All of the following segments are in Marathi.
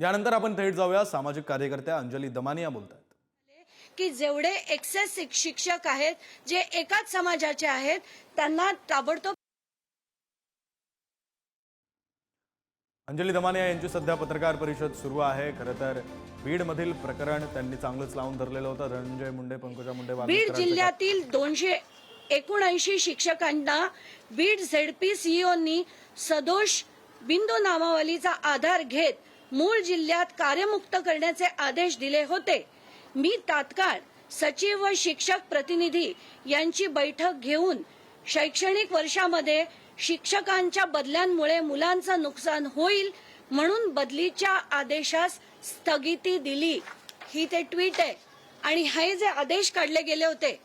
यानंतर आपण थेट जाऊया. सामाजिक कार्यकर्त्या अंजली दमानिया बोलत आहेत की जेवढे एक्सेस शिक- शिक्षक आहेत जे एकाच समाजाचे आहेत त्यांना ताबडतोब अंजली दमानिया यांची सध्या पत्रकार परिषद सुरू आहे. खरं तर बीडमधील प्रकरण त्यांनी चांगलंच लावून धरलेलं होतं. धनंजय मुंडे पंकजा मुंडे बीड जिल्ह्यातील दोनशे एकोणऐंशी शिक्षकांना बीड झेडपी सीईओनी सदोष बिंदू नामावलीचा आधार घेत मूळ जिल्ह्यात कार्यमुक्त करण्याचे आदेश दिले होते. मी तात्काळ सचिव व शिक्षक प्रतिनिधी यांची बैठक घेऊन शैक्षणिक वर्षामध्ये शिक्षकांच्या बदल्यांमुळे मुलांचं नुकसान होईल म्हणून बदलीच्या आदेशास स्थगिती दिली. ही ते ट्विट आहे. आणि हे जे आदेश काढले गेले होते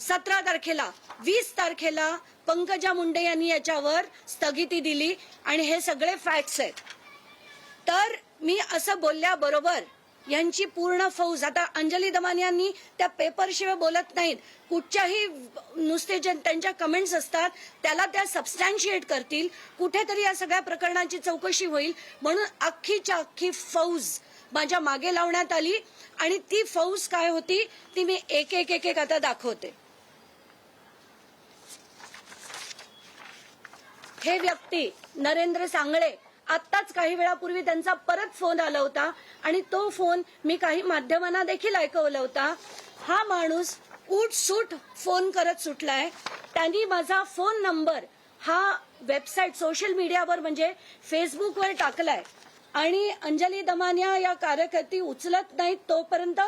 सतरा तारखेला वीस तारखेला पंकजा मुंडे यांनी याच्यावर स्थगिती दिली. आणि हे सगळे फॅक्ट्स आहेत. तर मी असं बोलल्याबरोबर यांची पूर्ण फौज आता अंजली दमान यांनी त्या पेपरशिवाय बोलत नाहीत. कुठच्याही नुसते जे त्यांच्या कमेंट्स असतात त्याला त्या सबस्टॅन्शिएट करतील. कुठेतरी या सगळ्या प्रकरणाची चौकशी होईल. म्हणून अख्खीच्या अख्खी फौज माझ्या मागे लावण्यात आली आणि ती फौज काय होती ती मी एक एक एक एक आता दाखवते. हे व्यक्ती नरेंद्र सांगळे आत्ताच काही वेळापूर्वी त्यांचा परत फोन आला होता आणि तो फोन मी काही माध्यमांना देखील ऐकवला होता. हा माणूस उठसूट फोन करत सुटलाय. त्यांनी माझा फोन नंबर हा वेबसाईट सोशल मीडियावर म्हणजे फेसबुकवर टाकलाय. आणि अंजली दमानिया या कार्यकर्ती उचलत नाहीत तोपर्यंत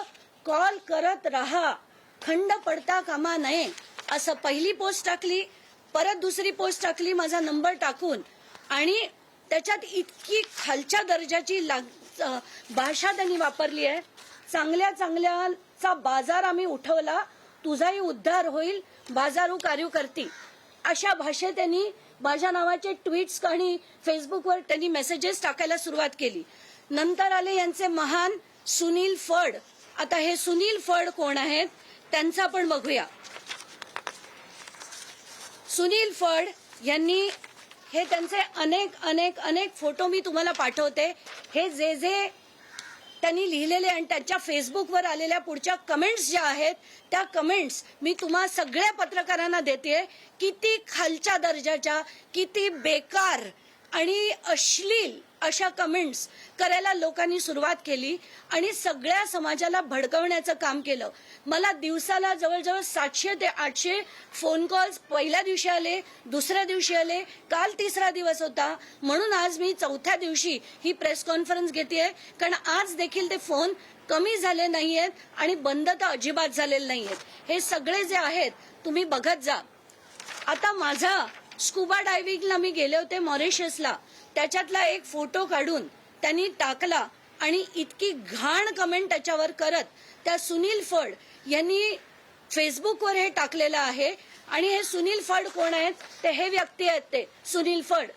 कॉल करत राहा. खंड पडता कामा नये. असं पहिली पोस्ट टाकली परत दुसरी पोस्ट टाकली माझा नंबर टाकून. आणि त्याच्यात इतकी खालच्या दर्जाची लाग- भाषा त्यांनी वापरली आहे. चांगल्या चांगल्याचा बाजार आम्ही उठवला. तुझाही उद्धार होईल. बाजारू कार्य करती अशा भाषेत त्यांनी माझ्या नावाचे ट्विट्स आणि फेसबुकवर त्यांनी मेसेजेस टाकायला सुरुवात केली. नंतर आले यांचे महान सुनील फड. आता हे सुनील फड कोण आहेत त्यांचा आपण बघूया. सुनील फड यांनी हे त्यांचे अनेक अनेक अनेक फोटो मी तुम्हाला पाठवते. हे जे जे त्यांनी लिहिलेले आणि त्यांच्या फेसबुकवर आलेल्या पुढच्या कमेंट्स ज्या आहेत त्या कमेंट्स मी तुम्हा सगळ्या पत्रकारांना देते किती खालच्या दर्जाच्या किती बेकार आणि अश्लील अशा कमेंट्स करायला लोकांनी सुरुवात केली आणि सगळ्या समाजाला भडकवण्याचं काम केलं. मला दिवसाला जवळजवळ सातशे ते आठशे फोन कॉल्स पहिल्या दिवशी आले दुसऱ्या दिवशी आले काल तिसरा दिवस होता. म्हणून आज मी चौथ्या दिवशी ही प्रेस कॉन्फरन्स घेते कारण आज देखील ते फोन कमी झाले नाही आहेत आणि बंद तर अजिबात झालेले नाही आहेत हे सगळे जे आहेत तुम्ही बघत जा. आता माझा स्कुबा डायव्हिंगला मी गेले होते मॉरिशसला. त्याच्यातला एक फोटो काढून त्यांनी टाकला आणि इतकी घाण कमेंट त्याच्यावर करत त्या सुनील फड यांनी फेसबुकवर हे टाकलेलं आहे. आणि हे सुनील फड कोण आहेत? ते हे व्यक्ती आहेत ते सुनील फड.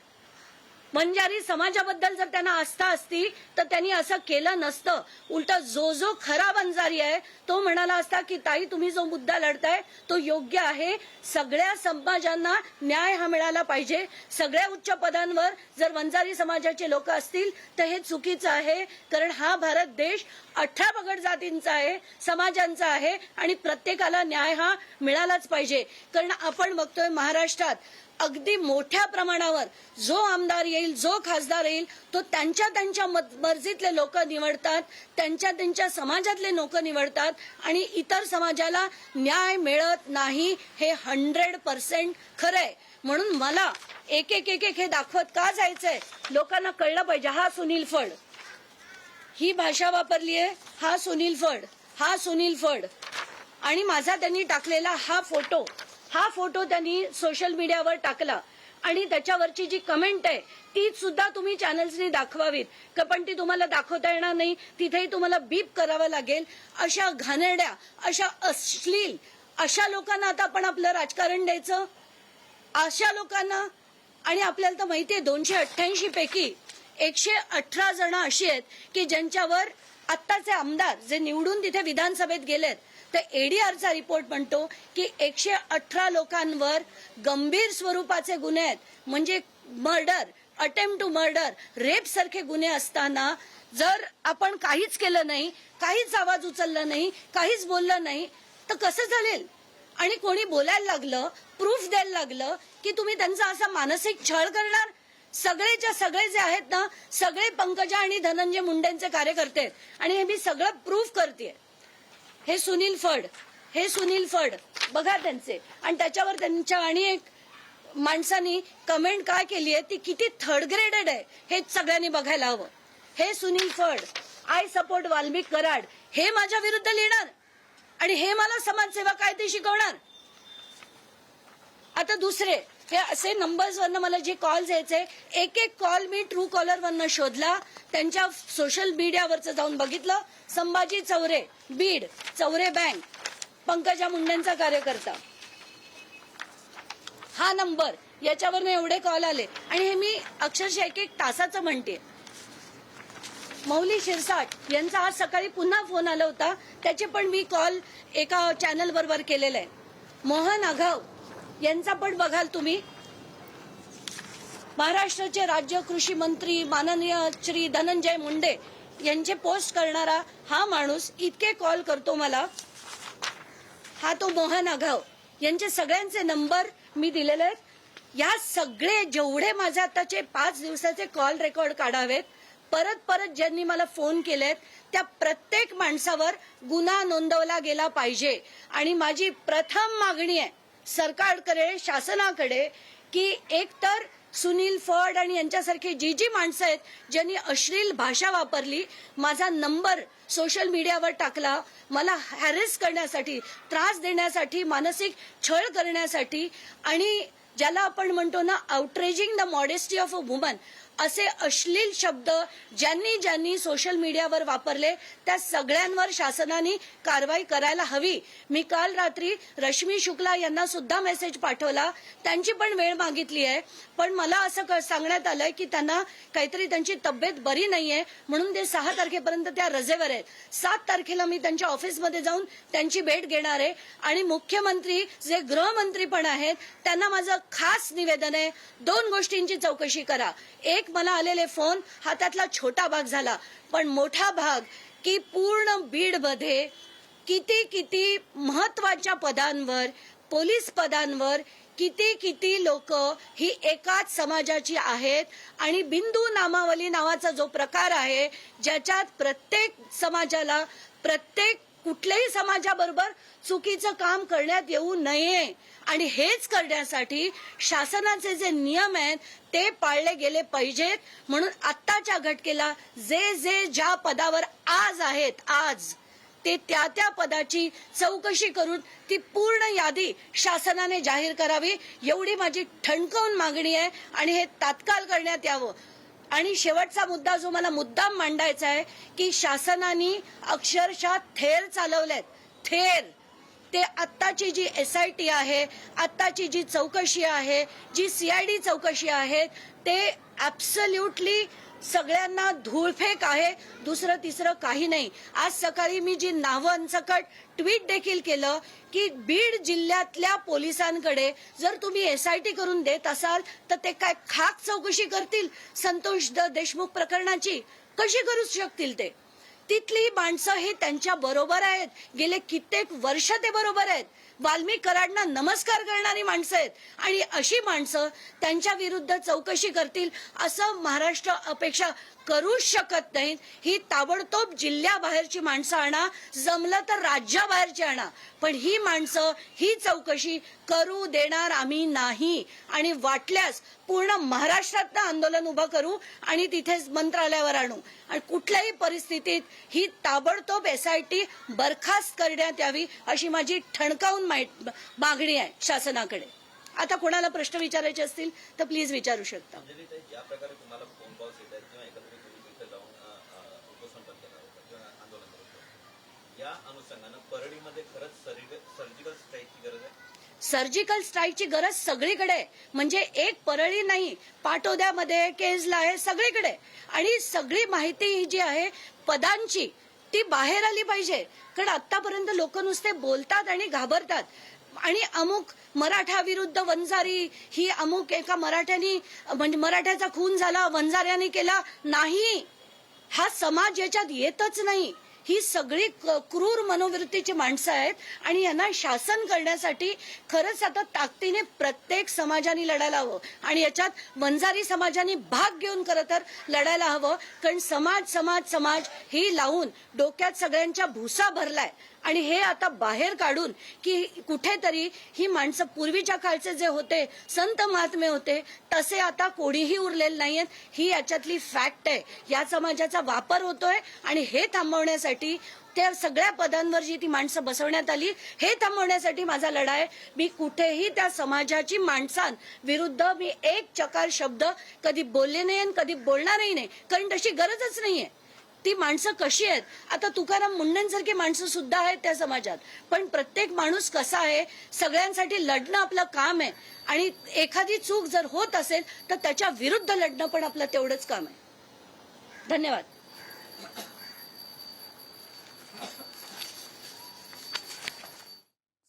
म्हणजे बंजारी समाजाबद्दल जर त्यांना आस्था असती तर त्यांनी असं केलं नसतं. उलट जो जो खरा बंजारी आहे तो म्हणाला असता की ताई तुम्ही जो मुद्दा लढताय तो योग्य आहे. सगळ्या समाजांना न्याय हा मिळाला पाहिजे. सगळ्या उच्च पदांवर जर वंजारी समाजाचे लोक असतील तर हे चुकीचं आहे. कारण हा भारत देश अठरा पगड जातींचा आहे समाजांचा आहे आणि प्रत्येकाला न्याय हा मिळालाच पाहिजे. कारण आपण बघतोय महाराष्ट्रात अगदी मोठ्या प्रमाणावर जो आमदार येईल जो खासदार येईल तो त्यांच्या त्यांच्या मर्जीतले लोक निवडतात त्यांच्या त्यांच्या समाजातले लोक निवडतात आणि इतर समाजाला न्याय मिळत नाही हे हंड्रेड पर्सेंट खरंय. म्हणून मला एक एक एक एक हे दाखवत का जायचंय लोकांना कळलं पाहिजे. हा सुनील फड. ही भाषा वापरली आहे हा सुनील फड हा सुनील फड. आणि माझा त्यांनी टाकलेला हा फोटो हा फोटो त्यांनी सोशल मीडियावर टाकला. आणि त्याच्यावरची जी कमेंट आहे ती सुद्धा तुम्ही चॅनल्सनी दाखवावीत. का पण ती तुम्हाला दाखवता येणार नाही. तिथेही तुम्हाला बीप करावं लागेल. अशा घाणेरड्या अशा अश्लील अशा लोकांना आता आपण आपलं राजकारण द्यायचं? अशा लोकांना? आणि आपल्याला तर माहितीये दोनशे अठ्ठ्याऐंशी पैकी एकशे अठरा जण अशी आहेत की ज्यांच्यावर आत्ताचे आमदार जे निवडून तिथे विधानसभेत गेलेत तर एडीआरचा रिपोर्ट म्हणतो की एकशे अठरा लोकांवर गंभीर स्वरूपाचे गुन्हे आहेत. म्हणजे murder attempt to murder rape सारखे गुन्हे असताना जर आपण काहीच केलं नाही काहीच आवाज उचलला नाही काहीच बोललं नाही तर कसं चालेल? आणि कोणी बोलायला लागलं प्रूफ द्यायला लागलं की तुम्ही त्यांचा असा मानसिक छळ करणार? सगळेच्या सगळे जे आहेत ना सगळे पंकजा आणि धनंजय मुंडेंचे कार्यकर्ते आहेत. आणि हे मी सगळं प्रूफ करते हे सुनील फड हे सुनील फड बघा त्यांचे. आणि त्याच्यावर त्यांच्या आणि एक माणसानी कमेंट काय केली आहे ती किती थर्ड ग्रेडेड आहे हे सगळ्यांनी बघायला हवं. हे सुनील फड आय सपोर्ट वाल्मिक कराड हे माझ्या विरुद्ध लिहिणार. आणि हे मला समाजसेवा कायदे शिकवणार. आता दुसरे हे असे नंबर्सवरनं मला जे कॉल्स यायचे एक एक कॉल मी ट्रू कॉलरवरनं शोधला. त्यांच्या सोशल मीडियावरचं जाऊन बघितलं. संभाजी चौरे बीड चौरे बँक पंकजा मुंडेंचा कार्यकर्ता. हा नंबर याच्यावरनं एवढे कॉल आले. आणि हे मी अक्षरशः एक एक तासाचं म्हणते. मौली शिरसाट यांचा आज सकाळी पुन्हा फोन आला होता. त्याचे पण मी कॉल एका चॅनल बरोबर केलेला आहे. मोहन आघाव यांचा पण बघाल तुम्ही. महाराष्ट्राचे राज्य कृषी मंत्री माननीय श्री धनंजय मुंडे यांचे पोस्ट करणारा हा माणूस इतके कॉल करतो मला. हा तो मोहन आघाव. यांचे सगळ्यांचे नंबर मी दिलेले आहेत. या सगळे जेवढे माझे आताचे पाच दिवसाचे कॉल रेकॉर्ड काढावेत परत परत ज्यांनी मला फोन केलेत त्या प्रत्येक माणसावर गुन्हा नोंदवला गेला पाहिजे. आणि माझी प्रथम मागणी आहे सरकारकडे शासनाकडे की एकतर सुनील फड आणि यांच्यासारखी जी जी माणसं आहेत ज्यांनी अश्लील भाषा वापरली माझा नंबर सोशल मीडियावर टाकला मला हॅरेस करण्यासाठी त्रास देण्यासाठी मानसिक छळ करण्यासाठी आणि ज्याला आपण म्हणतो ना outraging the modesty of a woman असे अश्लील शब्द ज्यांनी ज्यांनी सोशल मीडियावर वापरले त्या सगळ्यांवर शासनाने कारवाई करायला हवी. मी काल रात्री रश्मी शुक्ला यांना सुद्धा मेसेज पाठवला. त्यांची पण वेळ मागितली आहे. पण मला असं क- सांगण्यात आलंय की त्यांना काहीतरी त्यांची तब्येत बरी नाहीये म्हणून ते सहा तारखेपर्यंत त्या रजेवर आहेत. सात तारखेला मी त्यांच्या ऑफिसमध्ये जाऊन त्यांची भेट घेणार आहे. आणि मुख्यमंत्री जे गृहमंत्री पण आहेत त्यांना माझं खास निवेदन आहे. दोन गोष्टींची चौकशी करा. एक मला आलेले फोन हा त्यातला छोटा भाग झाला. पण मोठा भाग की पूर्ण बीडमध्ये किती किती महत्त्वाच्या पदांवर पोलीस पदांवर किती किती लोक ही एकाच समाजाची आहेत आणि बिंदू नामावली नावाचा जो प्रकार आहे ज्याच्यात प्रत्येक समाजाला प्रत्येक कुठल्याही समाजाबरोबर चुकीचं काम करण्यात येऊ नये. आणि हेच करण्यासाठी शासनाचे जे नियम आहेत ते पाळले गेले पाहिजेत. म्हणून आत्ताच्या घटकेला जे जे ज्या पदावर आज आहेत आज ते त्या त्या पदाची चौकशी करून ती पूर्ण यादी शासनाने जाहीर करावी. एवढी माझी ठणकावून मागणी आहे आणि हे तात्काळ करण्यात यावं. आणि शेवटचा मुद्दा जो मला मुद्दाम मांडायचा आहे की शासनाने अक्षरशः थेर चालवलेत. थेर. ते आत्ताची जी एस आय टी आहे आत्ताची जी चौकशी आहे जी सीआयडी चौकशी आहे ते ऍब्सल्युटली सगळ्यांना धूळफेक आहे दुसरं तिसरं काही नाही. आज सकाळी मी जी नावांसकट ट्विट देखील केलं की बीड जिल्ह्यातल्या पोलिसांकडे जर तुम्ही एस आय टी करून देत असाल तर ते काय खाक चौकशी करतील? संतोष द देशमुख प्रकरणाची कशी करू शकतील ते? तिथली माणसं हे त्यांच्या बरोबर आहेत. गेले कित्येक वर्ष ते बरोबर आहेत. वाल्मिक कराडना नमस्कार करणारी माणसं आहेत. आणि अशी माणसं त्यांच्या विरुद्ध चौकशी करतील असं महाराष्ट्र अपेक्षा करूच शकत नाहीत. ही ताबडतोब जिल्ह्याबाहेरची माणसं आणा जमलं तर राज्याबाहेरची आणा. पण ही माणसं ही चौकशी करू देणार आम्ही नाही. आणि वाटल्यास पूर्ण महाराष्ट्रातनं आंदोलन उभं करू आणि तिथेच मंत्रालयावर आणू. आणि कुठल्याही परिस्थितीत ही ताबडतोब एसआयटी बरखास्त करण्यात यावी अशी माझी ठणकावून मागणी आहे शासनाकडे. आता कोणाला प्रश्न विचारायचे असतील तर प्लीज विचारू शकता अंजली ताई ज्या प्रकारे तुम्हाला फोन कॉल्स येत आहेत किंवा एकत्रित तुम्ही तिथे जाऊन अ, अ, उपसंपर्क करणार होता किंवा आंदोलन करत होता या अनुषंगानं परळीमध्ये खरंच सर्जिकल स्ट्राईकची गरज आहे? सर्जिकल स्ट्राईकची गरज सगळीकडे म्हणजे एक परळी नाही पाटोद्यामध्ये केजला आहे सगळीकडे. आणि सगळी माहिती ही जी आहे पदांची ती बाहेर आली पाहिजे. कारण आतापर्यंत लोक नुसते बोलतात आणि घाबरतात. आणि अमुक मराठा विरुद्ध वंजारी ही अमुक एका मराठ्यानी म्हणजे मराठ्याचा खून झाला वंजाऱ्याने केला नाही. हा समाज याच्यात येतच नाही. ही सगळी क्रूर मनोवृत्तीची माणसं आहेत आणि यांना शासन करण्यासाठी खरंच आता ताकदीने प्रत्येक समाजाने लढायला हवं. आणि याच्यात वंजारी समाजाने भाग घेऊन खरं तर लढायला हवं. कारण समाज समाज समाज ही लावून डोक्यात सगळ्यांच्या भुसा भरलाय. आणि हे आता बाहेर काढून की कुठेतरी ही माणसं पूर्वीच्या काळचे जे होते संत महात्मे होते तसे आता कोणीही उरलेले नाहीयेत. ही याच्यातली फॅक्ट आहे. या समाजाचा वापर होतोय आणि हे थांबवण्यासाठी त्या सगळ्या पदांवर जी ती माणसं बसवण्यात आली हे थांबवण्यासाठी माझा लढा आहे मी कुठेही त्या समाजाची माणसां विरुद्ध मी एक चकार शब्द कधी बोलले नाही आणि कधी बोलणारही नाही. कारण तशी गरजच नाहीये. ती माणसं कशी आहेत? आता तुकाराम मुंडेंसारखी माणसं सुद्धा आहेत त्या समाजात. पण प्रत्येक माणूस कसा आहे? सगळ्यांसाठी लढणं आपलं काम आहे. आणि एखादी चूक जर होत असेल तर त्याच्या विरुद्ध लढणं पण आपलं तेवढंच काम आहे. धन्यवाद.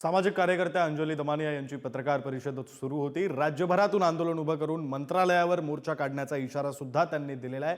सामाजिक कार्यकर्त्या अंजली दमानिया यांची पत्रकार परिषद सुरू होती. राज्यभरातून आंदोलन उभं करून मंत्रालयावर मोर्चा काढण्याचा इशारा सुद्धा त्यांनी दिलेला आहे.